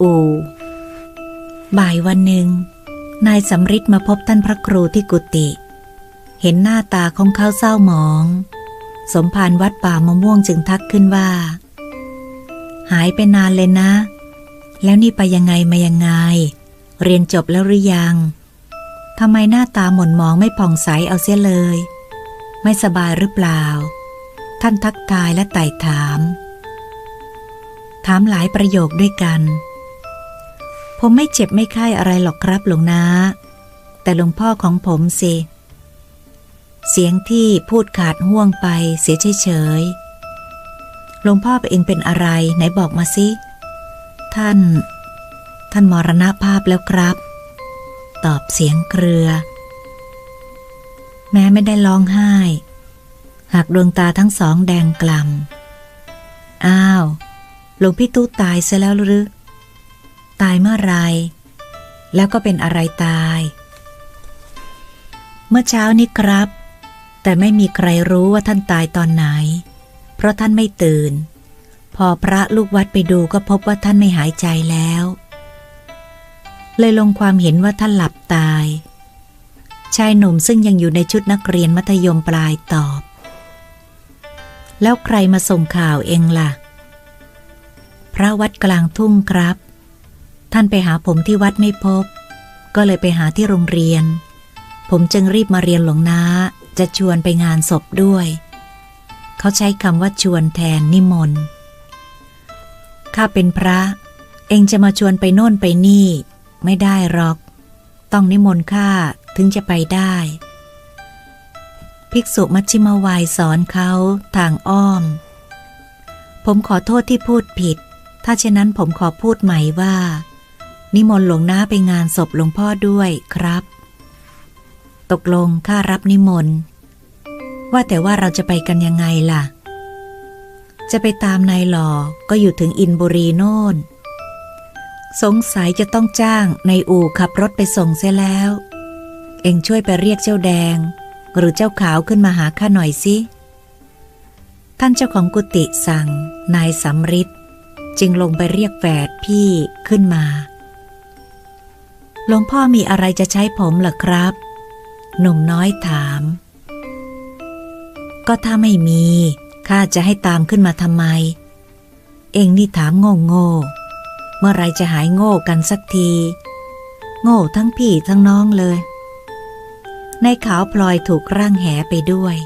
อูบ่ายวันหนึ่ง นายสำริดมาพบท่านพระครูที่กุฏิเห็นหน้าตาของเขาเศร้าหมอง สมภารวัดป่ามะม่วงจึงทักขึ้นว่า หายไปนานเลยนะ แล้วนี่ไปยังไงมายังไง เรียนจบแล้วหรือยังทำไมหน้าตาหม่นมองไม่ผ่องใสเอาเสียเลย ไม่สบายหรือเปล่า ท่านทักทายและไต่ถาม ถามหลายประโยคด้วยกัน ผมไม่เจ็บไม่ไข้อะไรหรอกครับหลวงนา แต่หลวงพ่อของผมสิ เสียงที่พูดขาดห่วงไปเสียเฉยๆหลวงพ่อเองเป็นอะไรไหนบอกมาสิ ท่าน ท่านมรณภาพแล้วครับ ตอบเสียงเครือ แม้ไม่ได้ร้องไห้ หากดวงตาทั้งสองแดงกล่ำอ้าว หลวงพี่ตู้ตายซะแล้วหรือ ตายเมื่อไร แล้วก็เป็นอะไรตาย เมื่อเช้านี้ครับ แต่ไม่มีใครรู้ว่าท่านตายตอนไหน เพราะท่านไม่ตื่น พอพระลูกวัดไปดูก็พบว่าท่านไม่หายใจแล้ว เลยลงความเห็นว่าท่านหลับตาย ชายหนุ่มซึ่งยังอยู่ในชุดนักเรียนมัธยมปลายตอบ แล้วใครมาส่งข่าวเองล่ะ พระวัดกลางทุ่งครับ ท่านไปหาผมที่วัดไม่พบ ก็เลยไปหาที่โรงเรียน ผมจึงรีบมาเรียนหลวงนาจะชวนไปงานศพด้วย เขาใช้คำว่าชวนแทนนิมนต์ข้าเป็นพระ เองจะมาชวนไปโน่นไปนี่ ไม่ได้หรอก ต้องนิมนต์ข้าถึงจะไปได้ ภิกษุมัชชิมวายสอนเขาทางอ้อม ผมขอโทษที่พูดผิด ถ้าเช่นนั้นผมขอพูดใหม่ว่า นิมนต์หลวงน้าไปงานศพหลวงพ่อด้วยครับ ตกลงข้ารับนิมนต์ ว่าแต่ว่าเราจะไปกันยังไงล่ะ จะไปตามนายหล่อก็อยู่ถึงอินบุรีโน่น สงสัยจะต้องจ้างนายอู่ขับรถไปส่งเสียแล้ว เองช่วยไปเรียกเจ้าแดง หรือเจ้าขาวขึ้นมาหาข้าหน่อยสิท่านเจ้าของกุฏิสั่งนายสำริดจึงลงไปเรียกแฝดพี่ขึ้นมา หลวงพ่อมีอะไรจะใช้ผมเหรอครับ หนุ่มน้อยถาม ก็ถ้าไม่มี ข้าจะให้ตามขึ้นมาทำไม เองนี่ถามโง่โง่เมื่อไรจะหายโง่กันสักที โง่ทั้งพี่ทั้งน้องเลยในขาวพลอยถูกร่างแหไปด้วย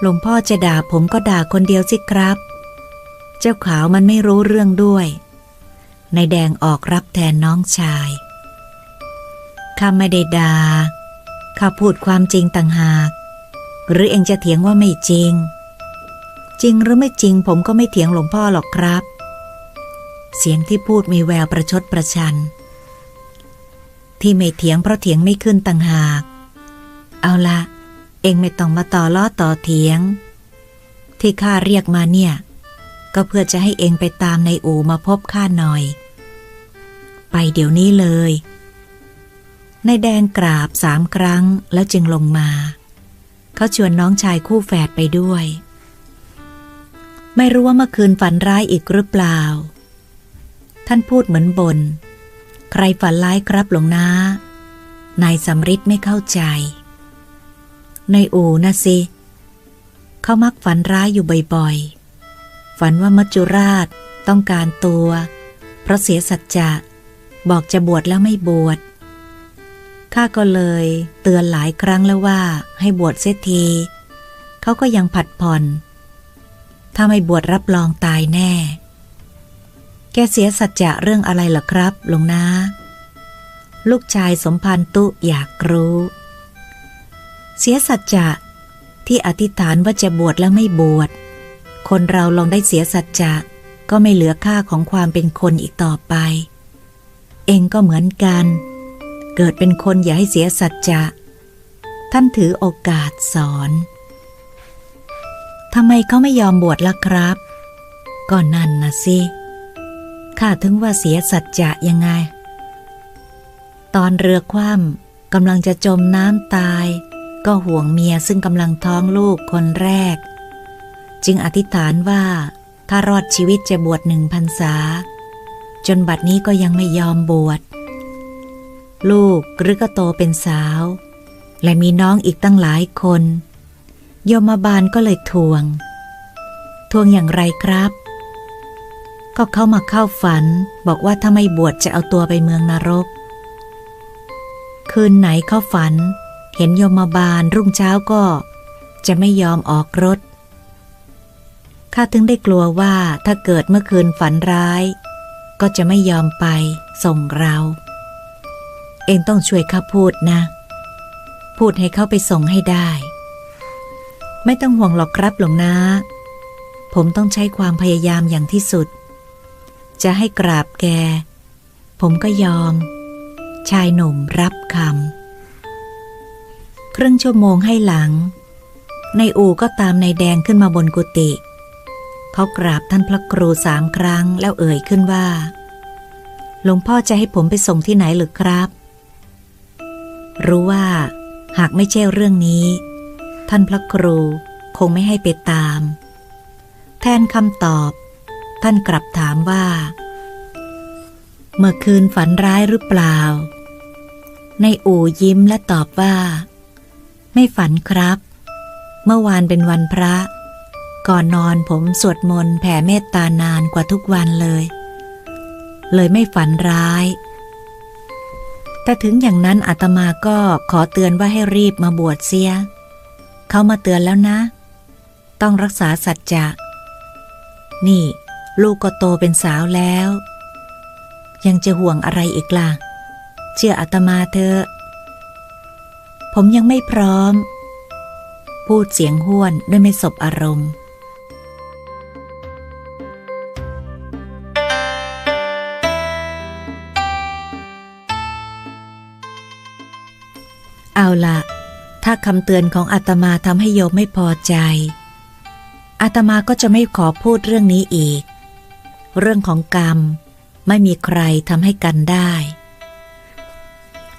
หลวงพ่อจะด่าผมก็ด่าคนเดียวสิครับ เจ้าขาวมันไม่รู้เรื่องด้วยนายแดงออกรับแทนน้องชาย ข้าไม่ได้ดา่าข้าพูดความจริงต่างหาก หรือเองจะเถียงว่าไม่จริง จริงหรือไม่จริงผมก็ไม่เถียงหลวงพ่อหรอกครับ เสียงที่พูดมีแววประชดประชัน ที่ไม่เถียงเพราะเถียงไม่ขึ้นต่างหาก เอาละเองไม่ต้องมาต่อล้อต่อเถียง ที่ข้าเรียกมาเนี่ย ก็เพื่อจะให้เองไปตามในอู่มาพบข้าหน่อย ไปเดี๋ยวนี้เลย นายแดงกราบสามครั้งแล้วจึงลงมา เขาชวนน้องชายคู่แฝดไปด้วย ไม่รู้ว่าเมื่อคืนฝันร้ายอีกหรือเปล่า ท่านพูดเหมือนบนใครฝันร้ายครับหลวงนานายสำริดไม่เข้าใจ ในอูนะสิ เขามักฝันร้ายอยู่บ่อยๆ ฝันว่ามัจจุราชต้องการตัว เพราะเสียสัจจะ บอกจะบวชแล้วไม่บวช ข้าก็เลยเตือนหลายครั้งแล้วว่าให้บวชเสียทีเขาก็ยังผัดผ่อน ถ้าไม่บวชรับรองตายแน่ แกเสียสัจจะเรื่องอะไรล่ะครับหลวงนาลูกชายสมพันธ์ตุอยากรู้ เสียสัจจะที่อธิษฐานว่าจะบวชแล้วไม่บวช คนเราลองได้เสียสัจจะก็ไม่เหลือค่าของความเป็นคนอีกต่อไป เองก็เหมือนกัน เกิดเป็นคนอย่าให้เสียสัจจะ ท่านถือโอกาสสอนทำไมเขาไม่ยอมบวชล่ะครับ ก็นั่นนะสิข้าถึงว่าเสียสัจจะยังไง ตอนเรือคว่ำกำลังจะจมน้ำตาย ก็ห่วงเมียซึ่งกำลังท้องลูกคนแรก จึงอธิษฐานว่าถ้ารอดชีวิตจะบวชหนึ่งพรรษา จนบัดนี้ก็ยังไม่ยอมบวช ลูกหรือก็โตเป็นสาว และมีน้องอีกตั้งหลายคน โยมาบาลก็เลยทวง ทวงอย่างไรครับ ก็เข้ามาเข้าฝันบอกว่าถ้าไม่บวชจะเอาตัวไปเมืองนรก คืนไหนเข้าฝัน เห็นโยมาบาลรุ่งเช้าก็จะไม่ยอมออกรถข้าถึงได้กลัวว่าถ้าเกิดเมื่อคืนฝันร้าย ก็จะไม่ยอมไปส่งเรา เองต้องช่วยข้าพูดนะ พูดให้เขาไปส่งให้ได้ ไม่ต้องห่วงหรอกครับหลวงนาผมต้องใช้ความพยายามอย่างที่สุด จะให้กราบแก ผมก็ยอม ชายหนุ่มรับคำครึ่งชั่วโมงให้หลัง ในอูก็ตามนายแดงขึ้นมาบนกุฏิเขากราบท่านพระครูสามครั้งแล้วเอ่ยขึ้นว่า หลวงพ่อจะให้ผมไปส่งที่ไหนหรือครับ รู้ว่า หากไม่ใช่เรื่องนี้ ท่านพระครูคงไม่ให้ไปตาม แทนคำตอบ ท่านกลับถามว่า เมื่อคืนฝันร้ายหรือเปล่า ในอู่ยิ้มและตอบว่า ไม่ฝันครับ เมื่อวานเป็นวันพระ ก่อนนอนผมสวดมนต์แผ่เมตตานานกว่าทุกวันเลย เลยไม่ฝันร้าย แต่ถึงอย่างนั้นอาตมาก็ขอเตือนว่าให้รีบมาบวชเสีย เขามาเตือนแล้วนะ ต้องรักษาสัจจะ นี่ ลูกก็โตเป็นสาวแล้ว ยังจะห่วงอะไรอีกล่ะ เชื่ออาตมาเถอะ ผมยังไม่พร้อม พูดเสียงห้วนด้วยไม่สบอารมณ์ เอาละถ้าคำเตือนของอาตมาทำให้โยมไม่พอใจ อาตมาก็จะไม่ขอพูดเรื่องนี้อีก เรื่องของกรรมไม่มีใครทำให้กันได้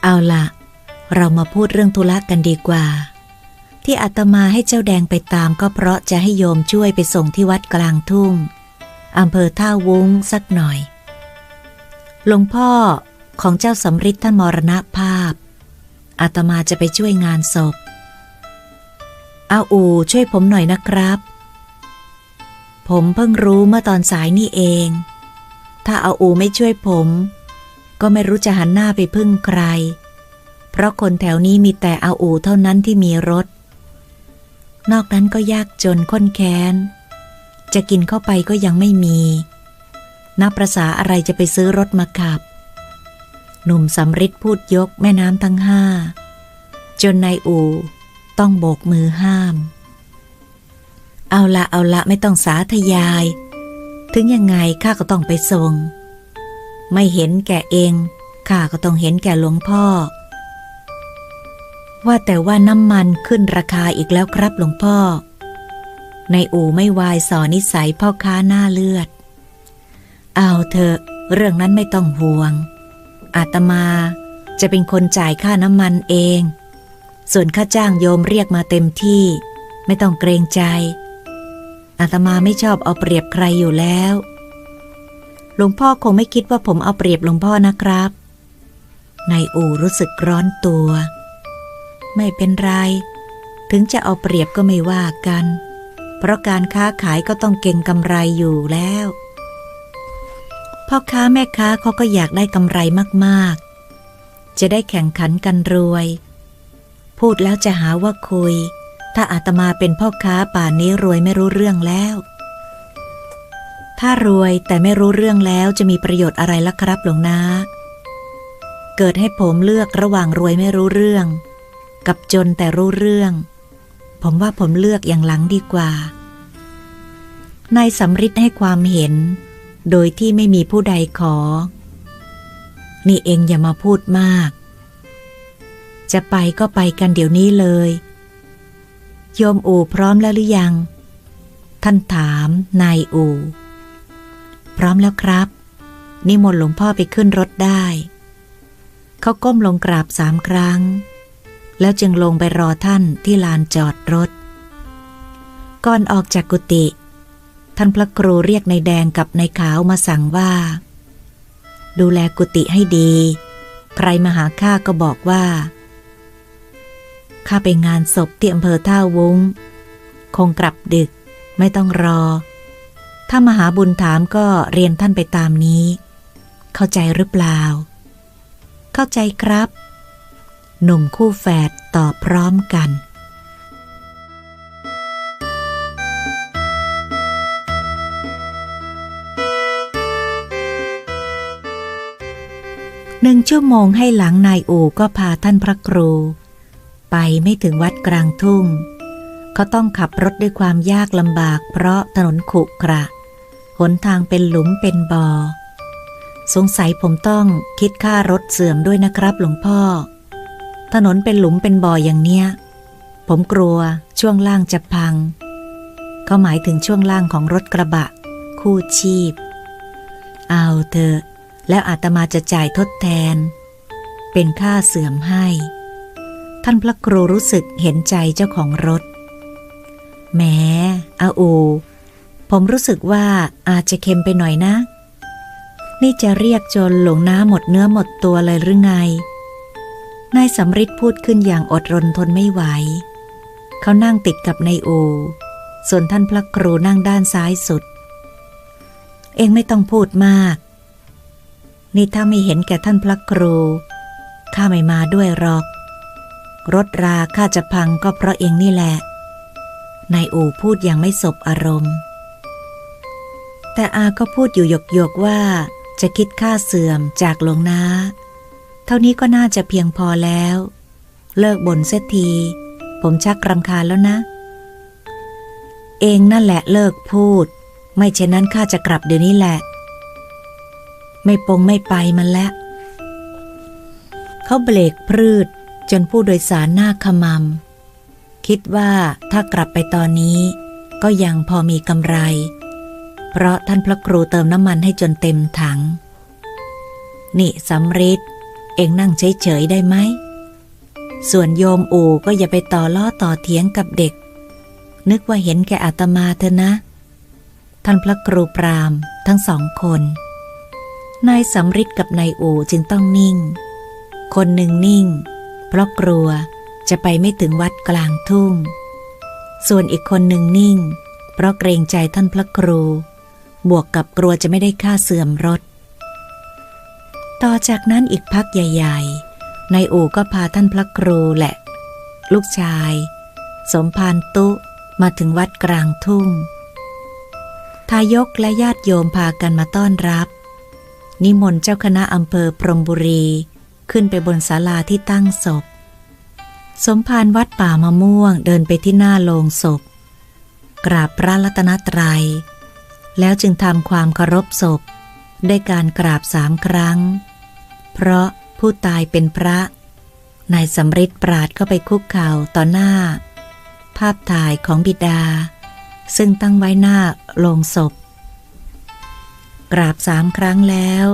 เอาละเรามาพูดเรื่องธุระกันดีกว่า ที่อาตมาให้เจ้าแดงไปตามก็เพราะจะให้โยมช่วยไปส่งที่วัดกลางทุ่งอำเภอท่าวุ้งสักหน่อย หลวงพ่อของเจ้าสำริดท่านมรณภาพ อาตมาจะไปช่วยงานศพเอาอูช่วยผมหน่อยนะครับ ผมเพิ่งรู้เมื่อตอนสายนี่เอง ถ้าเอาอูไม่ช่วยผม ก็ไม่รู้จะหันหน้าไปพึ่งใคร เพราะคนแถวนี้มีแต่เอาอูเท่านั้นที่มีรถ นอกนั้นก็ยากจนข้นแค้น จะกินเข้าไปก็ยังไม่มี นับประษาอะไรจะไปซื้อรถมาขับ หนุ่มสำริดพูดยกแม่น้ำทั้งห้า จนนายอูต้องโบกมือห้าม เอาละเอาละไม่ต้องสาธยาย ถึงยังไงข้าก็ต้องไปส่ง ไม่เห็นแก่เองข้าก็ต้องเห็นแก่หลวงพ่อ ว่าแต่ว่าน้ำมันขึ้นราคาอีกแล้วครับหลวงพ่อ ในอู่ไม่วายสอนนิสัยพ่อค้าหน้าเลือด เอาเถอะเรื่องนั้นไม่ต้องห่วง อาตมาจะเป็นคนจ่ายค่าน้ำมันเอง ส่วนค่าจ้างโยมเรียกมาเต็มที่ ไม่ต้องเกรงใจ อาตมาไม่ชอบเอาเปรียบใครอยู่แล้ว หลวงพ่อคงไม่คิดว่าผมเอาเปรียบหลวงพ่อนะครับ นายอู่รู้สึกร้อนตัว ไม่เป็นไร ถึงจะเอาเปรียบก็ไม่ว่ากัน เพราะการค้าขายก็ต้องเก่งกำไรอยู่แล้ว พ่อค้าแม่ค้าเขาก็อยากได้กำไรมากๆ จะได้แข่งขันกันรวย พูดแล้วจะหาว่าคุย ถ้าอาตมาเป็นพ่อค้าป่านนี้รวยไม่รู้เรื่องแล้ว ถ้ารวยแต่ไม่รู้เรื่องแล้วจะมีประโยชน์อะไรล่ะครับหลวงนาเกิดให้ผมเลือกระหว่างรวยไม่รู้เรื่อง กับจนแต่รู้เรื่อง ผมว่าผมเลือกอย่างหลังดีกว่านายสำริดให้ความเห็น โดยที่ไม่มีผู้ใดขอ นี่เองอย่ามาพูดมาก จะไปก็ไปกันเดี๋ยวนี้เลย โยมอู่พร้อมแล้วหรือยัง ท่านถามนายอู่ พร้อมแล้วครับ นิมนต์หลวงพ่อไปขึ้นรถได้ เขาก้มลงกราบสามครั้ง แล้วจึงลงไปรอท่านที่ลานจอดรถ ก่อนออกจากกุฏิ ท่านพระครูเรียกนายแดงกับนายขาวมาสั่งว่า ดูแลกุฏิให้ดี ใครมาหาข้าก็บอกว่าข้าไปงานศพที่อำเภอท่าวุ้ง คงกลับดึกไม่ต้องรอ ถ้ามาหาบุญถามก็เรียนท่านไปตามนี้ เข้าใจหรือเปล่า เข้าใจครับ หนุ่มคู่แฝดตอบพร้อมกัน หนึ่งชั่วโมงให้หลังนายอูก็พาท่านพระครู ไปไม่ถึงวัดกลางทุ่ง เขาต้องขับรถด้วยความยากลำบาก เพราะถนนขรุขระหนทางเป็นหลุมเป็นบ่อสงสัยผมต้องคิดค่ารถเสื่อมด้วยนะครับหลวงพ่อ ถนนเป็นหลุมเป็นบ่ออย่างเนี้ย ผมกลัวช่วงล่างจะพัง เขาหมายถึงช่วงล่างของรถกระบะ คู่ชีพ เอาเถอะ แล้วอาตมาจะจ่ายทดแทน เป็นค่าเสื่อมให้ ท่านพระครูรู้สึกเห็นใจเจ้าของรถแหมอาอู ผมรู้สึกว่าอาจจะเค็มไปหน่อยนะ นี่จะเรียกจนหลงน้าหมดเนื้อหมดตัวเลยหรือไง นายสำริดพูดขึ้นอย่างอดรนทนไม่ไหว เขานั่งติดกับนายอูส่วนท่านพระครูนั่งด้านซ้ายสุด เองไม่ต้องพูดมาก นี่ถ้าไม่เห็นแก่ท่านพระครูข้าไม่มาด้วยหรอก รถราข้าจะพังก็เพราะเองนี่แหละ นายอู่พูดอย่างไม่สบอารมณ์ แต่อาก็พูดอยู่หยกหยกๆว่าจะคิดค่าเสื่อมจากหลวงนาเท่านี้ก็น่าจะเพียงพอแล้ว เลิกบ่นเสียที ผมชักรำคาญแล้วนะ เองนั่นแหละเลิกพูด ไม่เช่นนั้นข้าจะกลับเดี๋ยวนี้แหละ ไม่ปงไม่ไปมันแล้วเขาเบรกพืดจนผู้โดยสารหน้าขมำคิดว่าถ้ากลับไปตอนนี้ ก็ยังพอมีกำไร เพราะท่านพระครูเติมน้ำมันให้จนเต็มถัง นี่สำริดเองนั่งเฉยๆได้ไหม ส่วนโยมอูก็อย่าไปต่อล้อต่อเถียงกับเด็ก นึกว่าเห็นแก่อาตมาเถอะนะ ท่านพระครูปรามทั้งสองคน นายสำริดกับนายอูจึงต้องนิ่ง คนหนึ่งนิ่ง เพราะกลัวจะไปไม่ถึงวัดกลางทุ่ง ส่วนอีกคนหนึ่งนิ่ง เพราะเกรงใจท่านพระครู บวกกับกลัวจะไม่ได้ค่าเสื่อมรถ ต่อจากนั้นอีกพักใหญ่ๆนายอูก็พาท่านพระครูและ ลูกชาย สมภารตุมาถึงวัดกลางทุ่ง ทายกและญาติโยมพากันมาต้อนรับ นิมนต์เจ้าคณะอำเภอพรมบุรี ขึ้นไปบนศาลาที่ตั้งศพ สมภารวัดป่ามะม่วงเดินไปที่หน้าโลงศพ กราบพระรัตนตรัย แล้วจึงทำความเคารพศพด้วยการกราบสามครั้ง เพราะผู้ตายเป็นพระ นายสำริดปราดเข้าไปคุกเข่าต่อหน้า ภาพถ่ายของบิดา ซึ่งตั้งไว้หน้าโลงศพ กราบสามครั้งแล้ว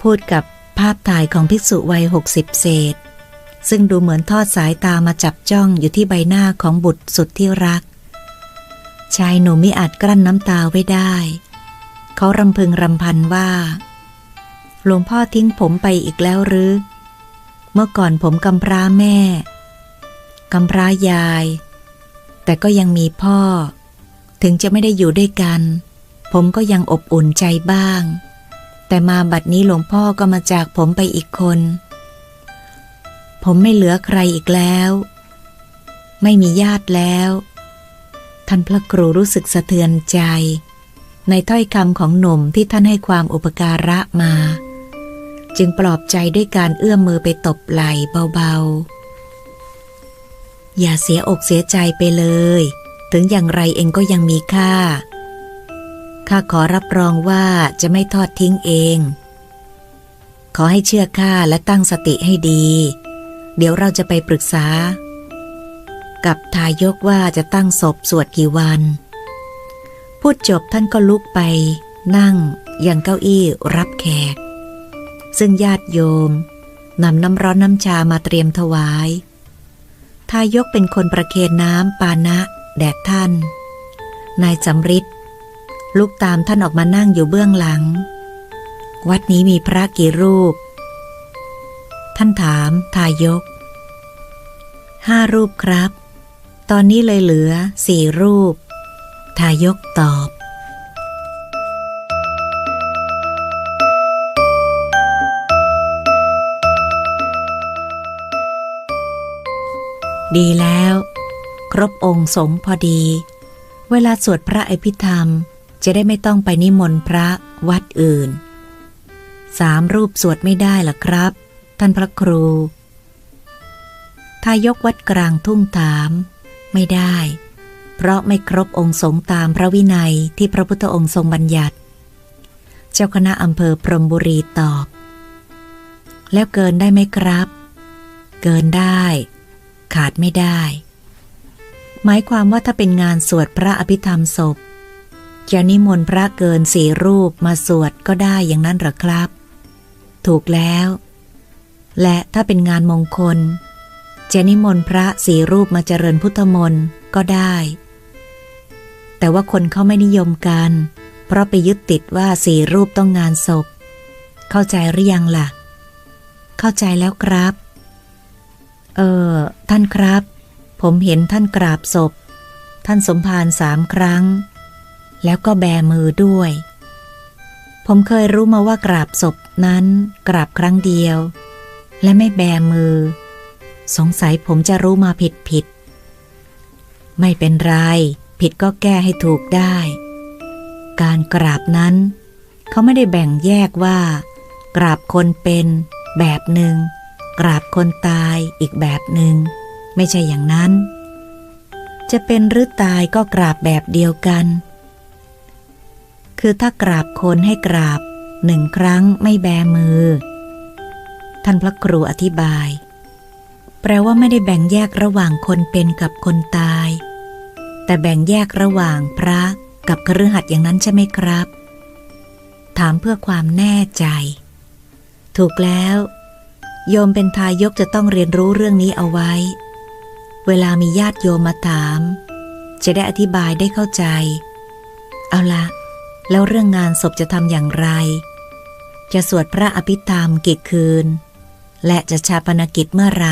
พูดกับภาพถ่ายของภิกษุวัยหกสิบเศษ ซึ่งดูเหมือนทอดสายตามาจับจ้องอยู่ที่ใบหน้าของบุตรสุดที่รัก ชายหนุ่มมิอาจกลั้นน้ำตาไว้ได้ เขารำพึงรำพันว่า หลวงพ่อทิ้งผมไปอีกแล้วหรือ เมื่อก่อนผมกำพร้าแม่กำพร้ายาย แต่ก็ยังมีพ่อ ถึงจะไม่ได้อยู่ด้วยกัน ผมก็ยังอบอุ่นใจบ้าง แต่มาบัดนี้หลวงพ่อก็มาจากผมไปอีกคน ผมไม่เหลือใครอีกแล้ว ไม่มีญาติแล้ว ท่านพระครูรู้สึกสะเทือนใจ ในถ้อยคำของหนุ่มที่ท่านให้ความอุปการะมา จึงปลอบใจด้วยการเอื้อมมือไปตบไหล่เบาๆ อย่าเสียอกเสียใจไปเลย ถึงอย่างไรเองก็ยังมีค่า ข้าขอรับรองว่าจะไม่ทอดทิ้งเอง ขอให้เชื่อข้าและตั้งสติให้ดี เดี๋ยวเราจะไปปรึกษา กับทายกว่าจะตั้งศพสวดกี่วัน พูดจบท่านก็ลุกไป นั่งยังเก้าอี้รับแขก ซึ่งญาติโยมนำน้ำร้อนน้ำชามาเตรียมถวาย ทายกเป็นคนประเคนน้ำปานะ แดดท่าน นายจำริด ลุกตามท่านออกมานั่งอยู่เบื้องหลัง วัดนี้มีพระกี่รูป ท่านถามทายก ห้ารูปครับ ตอนนี้เลยเหลือสี่รูป ทายกตอบดีแล้ว ครบองค์สงพอดี เวลาสวดพระอภิธรรม จะได้ไม่ต้องไปนิมนต์พระวัดอื่น สามรูปสวดไม่ได้หรอครับ ท่านพระครู ทายกวัดกลางทุ่งถาม ไม่ได้ เพราะไม่ครบองค์สงตามพระวินัยที่พระพุทธองค์ทรงบัญญัติ เจ้าคณะอำเภอพรมบุรีตอบ แล้วเกินได้ไหมครับ เกินได้ ขาดไม่ได้ หมายความว่าถ้าเป็นงานสวดพระอภิธรรมศพ จะนิมนต์พระเกินสี่รูปมาสวดก็ได้อย่างนั้นหรอครับ ถูกแล้ว และถ้าเป็นงานมงคล จะนิมนต์พระสี่รูปมาเจริญพุทธมนต์ก็ได้ แต่ว่าคนเขาไม่นิยมกัน เพราะไปยึดติดว่าสี่รูปต้องงานศพ เข้าใจหรือยังล่ะ เข้าใจแล้วครับ เออ ท่านครับ ผมเห็นท่านกราบศพ ท่านสมภารสามครั้ง แล้วก็แบมือด้วย ผมเคยรู้มาว่ากราบศพนั้นกราบครั้งเดียว และไม่แบมือ สงสัยผมจะรู้มาผิดผิด ไม่เป็นไร ผิดก็แก้ให้ถูกได้ การกราบนั้น เขาไม่ได้แบ่งแยกว่า กราบคนเป็นแบบหนึ่ง กราบคนตายอีกแบบหนึ่ง ไม่ใช่อย่างนั้น จะเป็นหรือตายก็กราบแบบเดียวกัน คือถ้ากราบคนให้กราบหนึ่งครั้งไม่แบมือ ท่านพระครูอธิบาย แปลว่าไม่ได้แบ่งแยกระหว่างคนเป็นกับคนตาย แต่แบ่งแยกระหว่างพระกับคฤหัสถ์อย่างนั้นใช่ไหมครับ ถามเพื่อความแน่ใจ ถูกแล้ว โยมเป็นทายกจะต้องเรียนรู้เรื่องนี้เอาไว้ เวลามีญาติโยมมาถาม จะได้อธิบายได้เข้าใจ เอาละ แล้วเรื่องงานศพจะทำอย่างไร จะสวดพระอภิธรรมกี่คืน และจะชาปนกิจเมื่อไร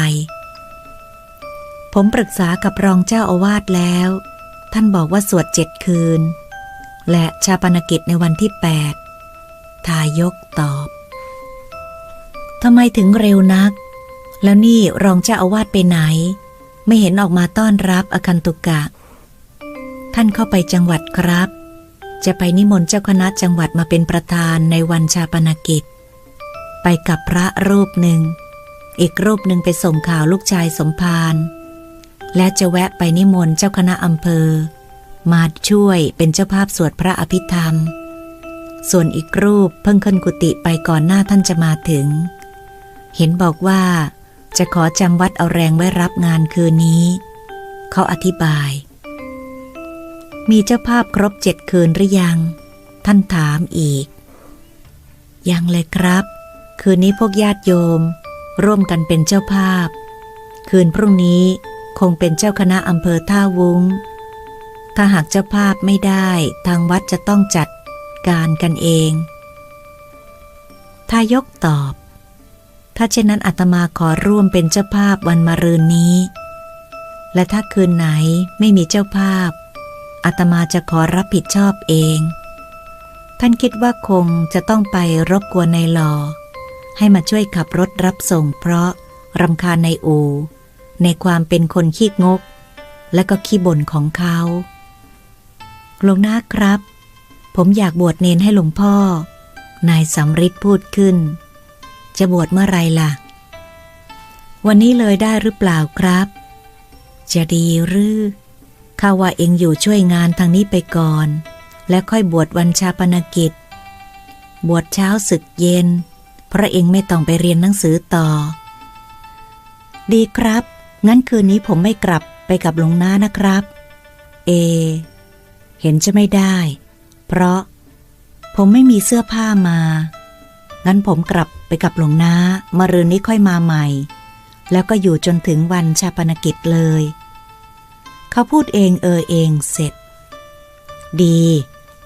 ผมปรึกษากับรองเจ้าอาวาสแล้ว ท่านบอกว่าสวดเจ็ดคืน และชาปนกิจในวันที่แปดทายกตอบทำไมถึงเร็วนัก แล้วนี่รองเจ้าอาวาสไปไหน ไม่เห็นออกมาต้อนรับอคันตุกะ ท่านเข้าไปจังหวัดครับ จะไปนิมนต์เจ้าคณะจังหวัดมาเป็นประธานในวันชาปนกิจ ไปกับพระรูปหนึ่ง อีกรูปหนึ่งไปส่งข่าวลูกชายสมภารและจะแวะไปนิมนต์เจ้าคณะอำเภอ มาช่วยเป็นเจ้าภาพสวดพระอภิธรรม ส่วนอีกรูปเพิ่งขึ้นกุฏิไปก่อนหน้าท่านจะมาถึง เห็นบอกว่าจะขอจำวัดเอาแรงไว้รับงานคืนนี้ เขาอธิบาย มีเจ้าภาพครบเจ็ดคืนหรือยัง ท่านถามอีก ยังเลยครับ คืนนี้พวกญาติโยม ร่วมกันเป็นเจ้าภาพ คืนพรุ่งนี้คงเป็นเจ้าคณะอำเภอท่าวุ้ง ถ้าหากเจ้าภาพไม่ได้ทางวัดจะต้องจัดการกันเองทายกตอบ ถ้าเช่นนั้นอาตมาขอร่วมเป็นเจ้าภาพวันมะรืนนี้ และถ้าคืนไหนไม่มีเจ้าภาพ อาตมาจะขอรับผิดชอบเอง ท่านคิดว่าคงจะต้องไปรบกวนในหลอ ให้มาช่วยขับรถรับส่งเพราะรำคาญในอู ในความเป็นคนขี้งก และก็ขี้บ่นของเขาหลวงนาครับ ผมอยากบวชเนนให้หลวงพ่อ นายสำริดพูดขึ้น จะบวชเมื่อไรล่ะ วันนี้เลยได้หรือเปล่าครับ จะดีหรือ ข้าว่าเองอยู่ช่วยงานทางนี้ไปก่อน แล้วค่อยบวชวันชาปนกิจ บวชเช้าศึกเย็น เพราะเองไม่ต้องไปเรียนหนังสือต่อ ดีครับ งั้นคืนนี้ผมไม่กลับไปกับหลวงน้านะครับ เอ เห็นจะไม่ได้ เพราะ ผมไม่มีเสื้อผ้ามา งั้นผมกลับไปกับหลวงน้ามารืนนี้ค่อยมาใหม่ แล้วก็อยู่จนถึงวันชาปนกิจเลย เขาพูดเองเออเองเสร็จ ดี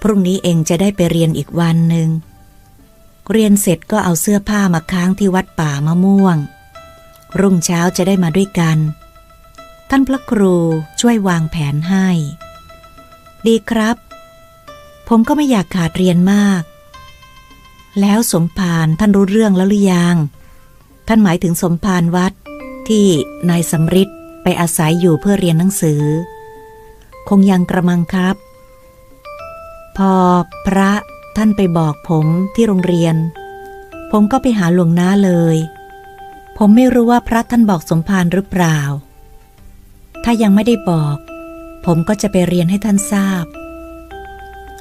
พรุ่งนี้เองจะได้ไปเรียนอีกวันหนึ่ง เรียนเสร็จก็เอาเสื้อผ้ามาค้างที่วัดป่ามะม่วง รุ่งเช้าจะได้มาด้วยกัน ท่านพระครูช่วยวางแผนให้ ดีครับ ผมก็ไม่อยากขาดเรียนมาก แล้วสมภารท่านรู้เรื่องแล้วหรือยัง ท่านหมายถึงสมภารวัดที่นายสำริด ไปอาศัยอยู่เพื่อเรียนหนังสือ คงยังกระมังครับ พอพระท่านไปบอกผมที่โรงเรียน ผมก็ไปหาหลวงน้าเลย ผมไม่รู้ว่าพระท่านบอกสมภารหรือเปล่า ถ้ายังไม่ได้บอก ผมก็จะไปเรียนให้ท่านทราบ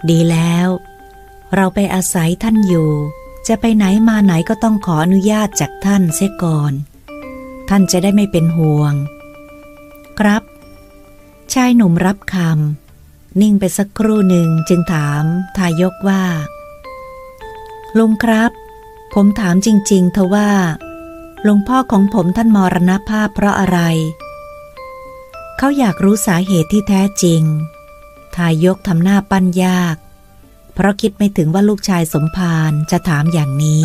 ดีแล้ว เราไปอาศัยท่านอยู่ จะไปไหนมาไหนก็ต้องขออนุญาตจากท่านเสียก่อน ท่านจะได้ไม่เป็นห่วง ครับ ชายหนุ่มรับคำนิ่งไปสักครู่หนึ่งจึงถามทายกว่า ลุงครับ ผมถามจริง ๆเทว่าหลวงพ่อของผมท่านมรณภาพเพราะอะไร เขาอยากรู้สาเหตุที่แท้จริง ทายกทำหน้าปั้นยาก เพราะคิดไม่ถึงว่าลูกชายสมภารจะถามอย่างนี้